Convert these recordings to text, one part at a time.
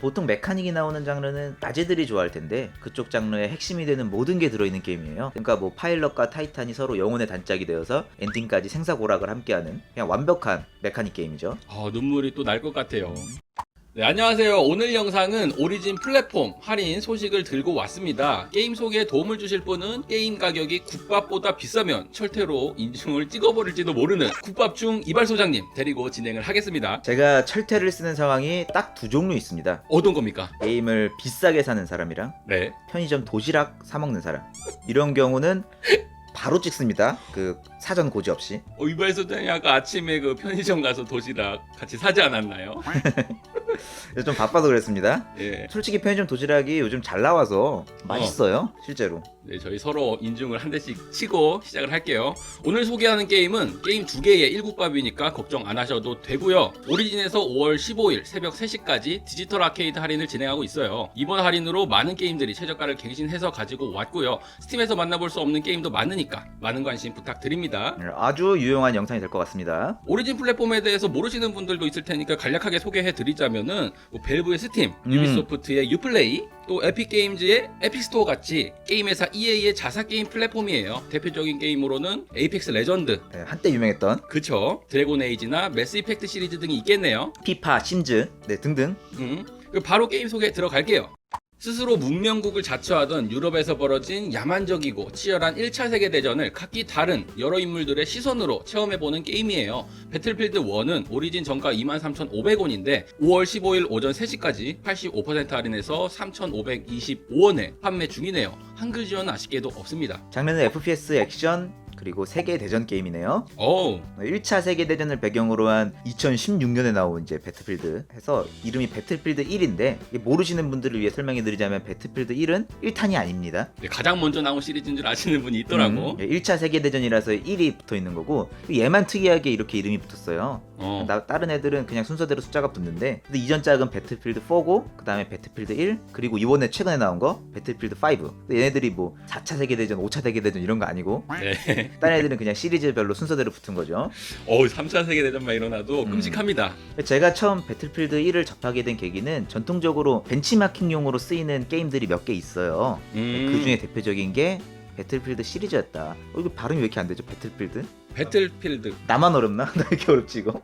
보통 메카닉이 나오는 장르는 아재들이 좋아할 텐데 그쪽 장르의 핵심이 되는 모든 게 들어있는 게임이에요. 그러니까 뭐 파일럿과 타이탄이 서로 영혼의 단짝이 되어서 엔딩까지 생사고락을 함께하는 그냥 완벽한 메카닉 게임이죠. 아, 눈물이 또 날 것 같아요. 네, 안녕하세요. 오늘 영상은 오리진 플랫폼 할인 소식을 들고 왔습니다. 게임 소개에 도움을 주실 분은 게임 가격이 국밥보다 비싸면 철퇴로 인중을 찍어버릴지도 모르는 국밥중 이발 소장님 데리고 진행을 하겠습니다. 제가 철퇴를 쓰는 상황이 딱 두 종류 있습니다. 어떤 겁니까? 게임을 비싸게 사는 사람이랑 네. 편의점 도시락 사 먹는 사람. 이런 경우는 바로 찍습니다. 그 사전 고지 없이. 어, 이발 소장이 아까 아침에 그 편의점 가서 도시락 같이 사지 않았나요? 그래서 좀 바빠서 그랬습니다. 예. 솔직히 편의점 도시락이 요즘 잘 나와서 맛있어요. 실제로. 네, 저희 서로 인중을 한 대씩 치고 시작을 할게요. 오늘 소개하는 게임은 게임 두 개의 일국밥이니까 걱정 안 하셔도 되고요. 오리진에서 5월 15일 새벽 3시까지 디지털 아케이드 할인을 진행하고 있어요. 이번 할인으로 많은 게임들이 최저가를 갱신해서 가지고 왔고요. 스팀에서 만나볼 수 없는 게임도 많으니까 많은 관심 부탁드립니다. 아주 유용한 영상이 될 것 같습니다. 오리진 플랫폼에 대해서 모르시는 분들도 있을 테니까 간략하게 소개해 드리자면은 뭐 벨브의 스팀, 음. 유비소프트의 유플레이, 또 에픽 게임즈의 에픽 스토어 같이 게임 회사 EA의 자사 게임 플랫폼이에요. 대표적인 게임으로는 에이펙스 레전드, 네, 한때 유명했던 그쵸? 드래곤 에이지나 매스 이펙트 시리즈 등이 있겠네요. 피파, 심즈 네, 등등. 음, 바로 게임 소개 들어갈게요. 스스로 문명국을 자처하던 유럽에서 벌어진 야만적이고 치열한 1차 세계대전을 각기 다른 여러 인물들의 시선으로 체험해보는 게임이에요. 배틀필드 1은 오리진 정가 23,500원인데 5월 15일 오전 3시까지 85% 할인해서 3,525원에 판매 중이네요. 한글 지원은 아쉽게도 없습니다. 장르는 FPS 액션 그리고 세계 대전 게임이네요. 어우, 1차 세계 대전을 배경으로 한 2016년에 나온 이제 배틀필드 해서 이름이 배틀필드 1인데 모르시는 분들을 위해 설명해 드리자면 배틀필드 1은 1탄이 아닙니다. 네, 가장 먼저 나온 시리즈인 줄 아시는 분이 있더라고. 음, 1차 세계 대전이라서 1이 붙어 있는 거고 얘만 특이하게 이렇게 이름이 붙었어요. 어. 나- 다른 애들은 그냥 순서대로 숫자가 붙는데 근데 이전 작은 배틀필드 4고 그 다음에 배틀필드 1 그리고 이번에 최근에 나온 거 배틀필드 5 근데 얘네들이 뭐 4차 세계 대전 5차 세계 대전 이런 거 아니고 네. 다른 애들은 그냥 시리즈별로 순서대로 붙은 거죠 어우, 3차 세계대전만 일어나도 음. 끔찍합니다. 제가 처음 배틀필드 1을 접하게 된 계기는 전통적으로 벤치마킹용으로 쓰이는 게임들이 몇 개 있어요 음. 그 중에 대표적인 게 배틀필드 시리즈였다 어, 이거 발음이 왜 이렇게 안 되죠 배틀필드? 배틀필드. 나만 어렵나? 나 이렇게 어렵지 이거?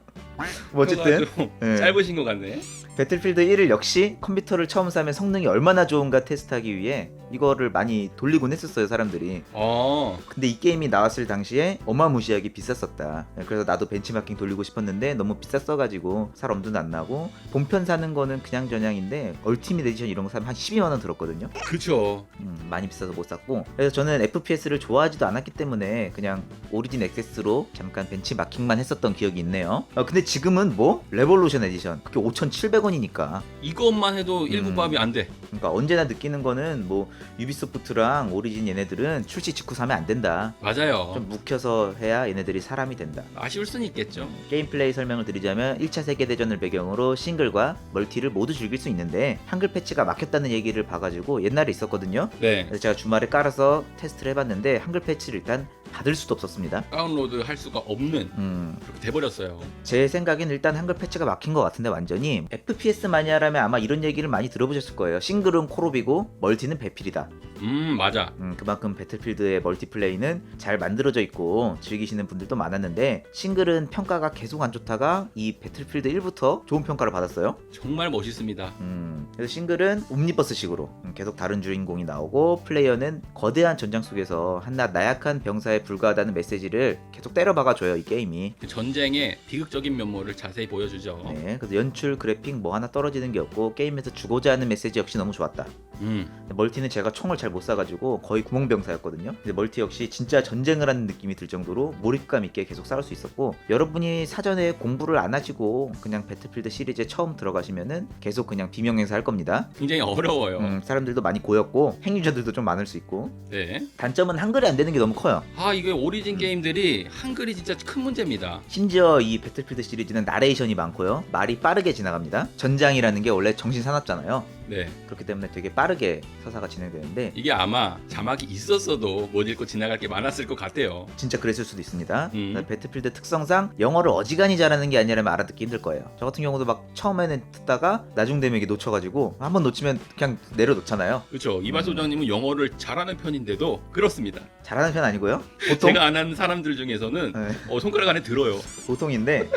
뭐 어쨌든 그래가지고 예. 짧으신 것 같네. 배틀필드 1을 역시 컴퓨터를 처음 사면 성능이 얼마나 좋은가 테스트하기 위해 이거를 많이 돌리곤 했었어요 사람들이 어, 근데 이 게임이 나왔을 당시에 어마무시하게 비쌌었다 그래서 나도 벤치마킹 돌리고 싶었는데 너무 비쌌어가지고 살 엄두도 안 나고 본편 사는 거는 그냥 저냥인데 얼티밋 에디션 이런 거 사면 한 12만원 들었거든요 그쵸. 음, 많이 비싸서 못 샀고 그래서 저는 FPS를 좋아하지도 않았기 때문에 그냥 오리진 액세스로 잠깐 벤치마킹만 했었던 기억이 있네요 어, 근데 지금은 뭐? 레볼루션 에디션 그게 5,700원이니까 이것만 해도 음. 일국밥이 안 돼. 그러니까 언제나 느끼는 거는 뭐 유비소프트랑 오리진 얘네들은 출시 직후 사면 안 된다. 맞아요. 좀 묵혀서 해야 얘네들이 사람이 된다. 아쉬울 수는 있겠죠. 게임 플레이 설명을 드리자면 1차 세계대전을 배경으로 싱글과 멀티를 모두 즐길 수 있는데 한글 패치가 막혔다는 얘기를 봐가지고 옛날에 있었거든요. 네. 그래서 제가 주말에 깔아서 테스트를 해봤는데 한글 패치를 일단 받을 수도 없었습니다. 다운로드 할 수가 없는 음, 그렇게 돼버렸어요. 제 생각엔 일단 한글 패치가 막힌 것 같은데 완전히 FPS 마니아라면 아마 이런 얘기를 많이 들어보셨을 거예요. 싱글은 콜옵이고 멀티는 배필이다. 음, 맞아. 음, 그만큼 배틀필드의 멀티플레이는 잘 만들어져 있고 즐기시는 분들도 많았는데 싱글은 평가가 계속 안 좋다가 이 배틀필드 1부터 좋은 평가를 받았어요. 정말 멋있습니다. 음, 그래서 싱글은 옴니버스식으로 음, 계속 다른 주인공이 나오고 플레이어는 거대한 전장 속에서 한낱 나약한 병사에 불과하다는 메시지를 계속 때려박아줘요 이 게임이. 그 전쟁의 비극적인 면모를 자세히 보여주죠. 네, 그래서 연출, 그래픽 뭐 하나 떨어지는 게 없고 게임에서 죽고자 하는 메시지 역시 너무 좋았다. 음, 멀티는 제가 총을 잘못 쏴가지고 거의 구멍병사였거든요. 근데 멀티 역시 진짜 전쟁을 하는 느낌이 들 정도로 몰입감 있게 계속 싸울 수 있었고 여러분이 사전에 공부를 안 하시고 그냥 배틀필드 시리즈에 처음 들어가시면은 계속 그냥 비명행사 할 겁니다. 굉장히 어려워요. 음, 사람들도 많이 고였고 행유자들도 좀 많을 수 있고 네. 단점은 한글이 안 되는 게 너무 커요. 아, 이게 음. 오리진 게임들이 한글이 진짜 큰 문제입니다. 심지어 이 배틀필드 시리즈는 나레이션이 많고요. 말이 빠르게 지나갑니다. 전장이라는 게 원래 정신 사납잖아요. 네. 그렇기 때문에 되게 빠르게 서사가 진행되는데 이게 아마 자막이 있었어도 못 읽고 지나갈 게 많았을 것 같아요. 진짜 그랬을 수도 있습니다. 음. 배틀필드 특성상 영어를 어지간히 잘하는 게 아니라면 알아듣기 힘들 거예요. 저 같은 경우도 막 처음에는 듣다가 나중 되면 이게 놓쳐가지고 한 번 놓치면 그냥 내려놓잖아요. 그렇죠. 이발 소장님은 영어를 잘하는 편인데도 그렇습니다. 잘하는 편 아니고요. 보통 제가 아는 사람들 중에서는 네, 어, 손가락 안에 들어요. 보통인데.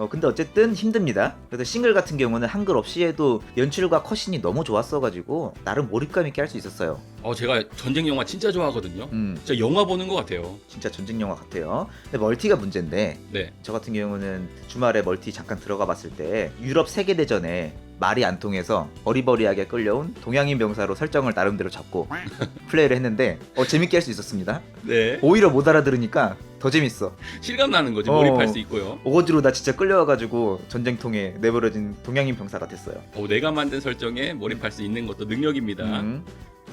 어, 근데 어쨌든 힘듭니다. 그래서 싱글 같은 경우는 한글 없이 해도 연출과 컷신이 너무 좋았어가지고 나름 몰입감 있게 할 수 있었어요. 어, 제가 전쟁 영화 진짜 좋아하거든요. 음, 진짜 영화 보는 것 같아요. 진짜 전쟁 영화 같아요. 근데 멀티가 문제인데 네. 저 같은 경우는 주말에 멀티 잠깐 들어가 봤을 때 유럽 세계 대전에 말이 안 통해서 어리버리하게 끌려온 동양인 병사로 설정을 나름대로 잡고 플레이를 했는데 어, 재밌게 할 수 있었습니다. 네. 오히려 못 알아들으니까 더 재밌어. 실감 나는 거지. 어. 몰입할 수 있고요. 오거지로 나 진짜 끌려와가지고 전쟁통에 내버려진 동양인 병사가 됐어요. 어, 내가 만든 설정에 몰입할 수 있는 것도 능력입니다. 음.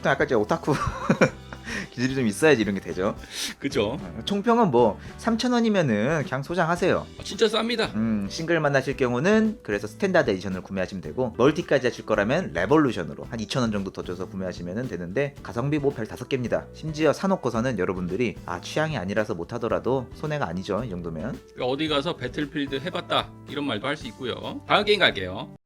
보통 약간 이제 오타쿠 기질이 좀 있어야지 이런 게 되죠. 그죠? 어, 총평은 뭐 3,000원이면은 그냥 소장하세요. 어, 진짜 쌉니다. 음, 싱글만 하실 경우는 그래서 스탠다드 에디션을 구매하시면 되고 멀티까지 하실 거라면 레볼루션으로 한 2,000원 정도 더 줘서 구매하시면 되는데 가성비 뭐 별 다섯 개입니다. 심지어 사놓고서는 여러분들이 아 취향이 아니라서 못하더라도 손해가 아니죠 이 정도면. 그러니까 어디 가서 배틀필드 해봤다 이런 말도 할 수 있고요. 다음 게임 갈게요.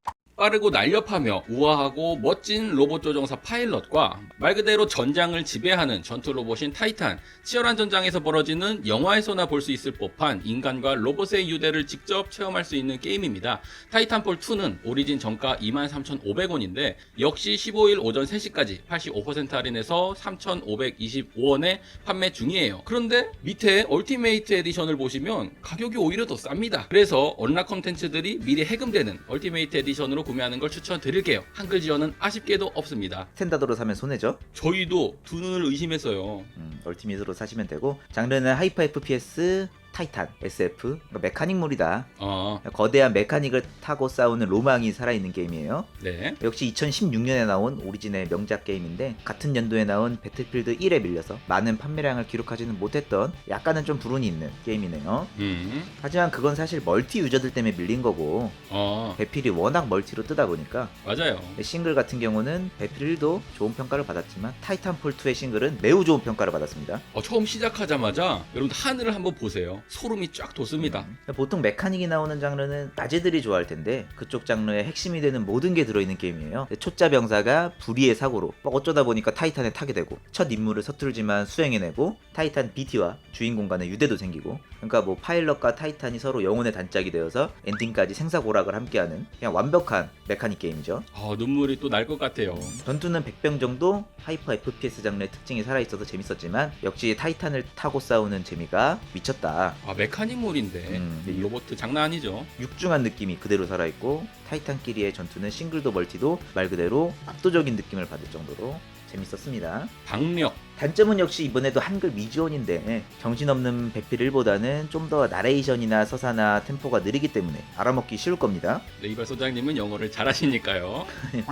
빠르고 날렵하며 우아하고 멋진 로봇 조종사 파일럿과 말 그대로 전장을 지배하는 전투 로봇인 타이탄, 치열한 전장에서 벌어지는 영화에서나 볼 수 있을 법한 인간과 로봇의 유대를 직접 체험할 수 있는 게임입니다. 타이탄폴 2는 오리진 정가 23,500원인데 역시 15일 오전 3시까지 85% 할인해서 3,525원에 판매 중이에요. 그런데 밑에 얼티메이트 에디션을 보시면 가격이 오히려 더 쌉니다. 그래서 언락 콘텐츠들이 미리 해금되는 얼티메이트 에디션으로 구매하는 걸 추천드릴게요. 한글 지원은 아쉽게도 없습니다. 스탠다드로 사면 손해죠. 저희도 두 눈을 의심했어요. 음, 얼티밋으로 사시면 되고 장르는 하이퍼 FPS, 타이탄, SF, 그러니까 메카닉물이다. 어, 거대한 메카닉을 타고 싸우는 로망이 살아있는 게임이에요. 네. 역시 2016년에 나온 오리진의 명작 게임인데 같은 연도에 나온 배틀필드 1에 밀려서 많은 판매량을 기록하지는 못했던 약간은 좀 불운이 있는 게임이네요. 음, 하지만 그건 사실 멀티 유저들 때문에 밀린 거고 어, 배필이 워낙 멀티로 뜨다 보니까 맞아요. 싱글 같은 경우는 배필 1도 좋은 평가를 받았지만 타이탄폴 2의 싱글은 매우 좋은 평가를 받았습니다. 어, 처음 시작하자마자 여러분 하늘을 한번 보세요. 소름이 쫙 돋습니다. 보통 메카닉이 나오는 장르는 아재들이 좋아할 텐데 그쪽 장르의 핵심이 되는 모든 게 들어있는 게임이에요. 초짜 병사가 불의의 사고로 막 어쩌다 보니까 타이탄에 타게 되고 첫 임무를 서툴지만 수행해내고 타이탄 BT와 주인공 간의 유대도 생기고 그러니까 뭐 파일럿과 타이탄이 서로 영혼의 단짝이 되어서 엔딩까지 생사고락을 함께하는 그냥 완벽한 메카닉 게임이죠. 아, 눈물이 또 날 것 같아요. 전투는 100병 정도 하이퍼 FPS 장르의 특징이 살아있어서 재밌었지만 역시 타이탄을 타고 싸우는 재미가 미쳤다. 아, 메카닉물인데 음, 이 로봇 장난 아니죠. 육중한 느낌이 그대로 살아있고 타이탄끼리의 전투는 싱글도 멀티도 말 그대로 압도적인 느낌을 받을 정도로 재밌었습니다. 박력. 단점은 역시 이번에도 한글 미지원인데 정신없는 배필 1보다는 좀 더 나레이션이나 서사나 템포가 느리기 때문에 알아먹기 쉬울 겁니다. 네, 이발 소장님은 영어를 잘하시니까요.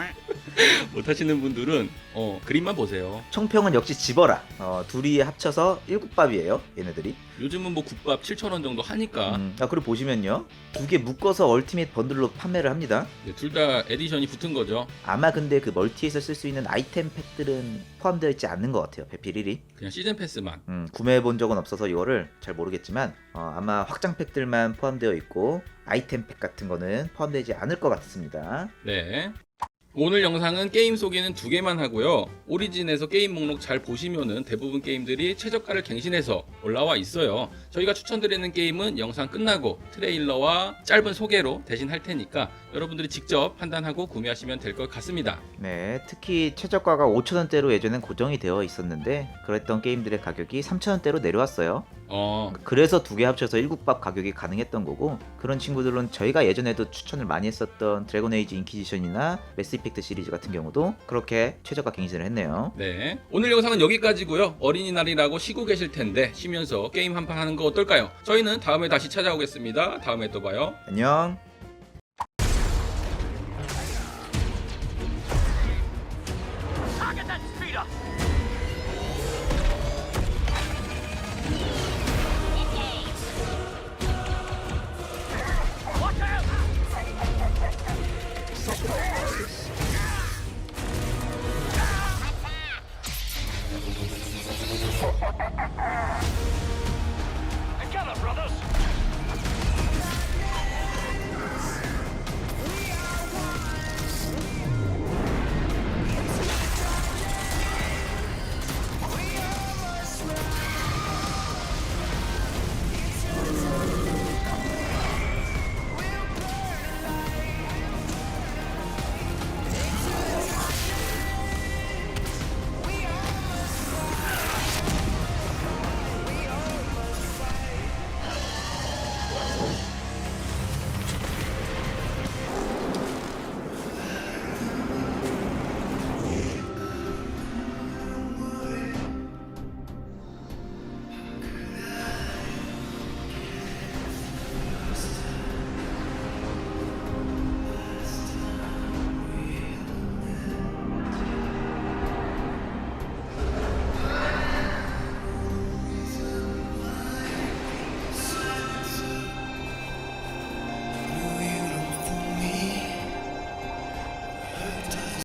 못하시는 분들은 어, 그림만 보세요. 총평은 역시 집어라. 어, 둘이 합쳐서 일국밥이에요. 얘네들이. 요즘은 뭐 국밥 7,000원 정도 하니까 음, 아 그리고 보시면요. 두 개 묶어서 얼티밋 번들로 판매를 합니다. 네, 둘다 에디션이 붙은 거죠. 아마 근데 그 멀티에서 쓸 수 있는 아이템 팩들은 포함되어 있지 않는 것 같아요. 배필 1이. 그냥 시즌 패스만. 음, 구매해 본 적은 없어서 이거를 잘 모르겠지만 어, 아마 확장 팩들만 포함되어 있고 아이템 팩 같은 거는 포함되지 않을 것 같습니다. 네. 오늘 영상은 게임 소개는 두 개만 하고요. 오리진에서 게임 목록 잘 보시면은 대부분 게임들이 최저가를 갱신해서 올라와 있어요. 저희가 추천드리는 게임은 영상 끝나고 트레일러와 짧은 소개로 대신 할 테니까 여러분들이 직접 판단하고 구매하시면 될 것 같습니다. 네, 특히 최저가가 5,000원대로 예전엔 고정이 되어 있었는데 그랬던 게임들의 가격이 3,000원대로 내려왔어요. 어, 그래서 두 개 합쳐서 1국밥 가격이 가능했던 거고 그런 친구들은 저희가 예전에도 추천을 많이 했었던 드래곤 에이지 인퀴지션이나 매스 이펙트 시리즈 같은 경우도 그렇게 최저가 갱신을 했네요. 네. 오늘 영상은 여기까지고요. 어린이날이라고 쉬고 계실 텐데 쉬면서 게임 한 판 하는 거 어떨까요? 저희는 다음에 다시 찾아오겠습니다. 다음에 또 봐요. 안녕.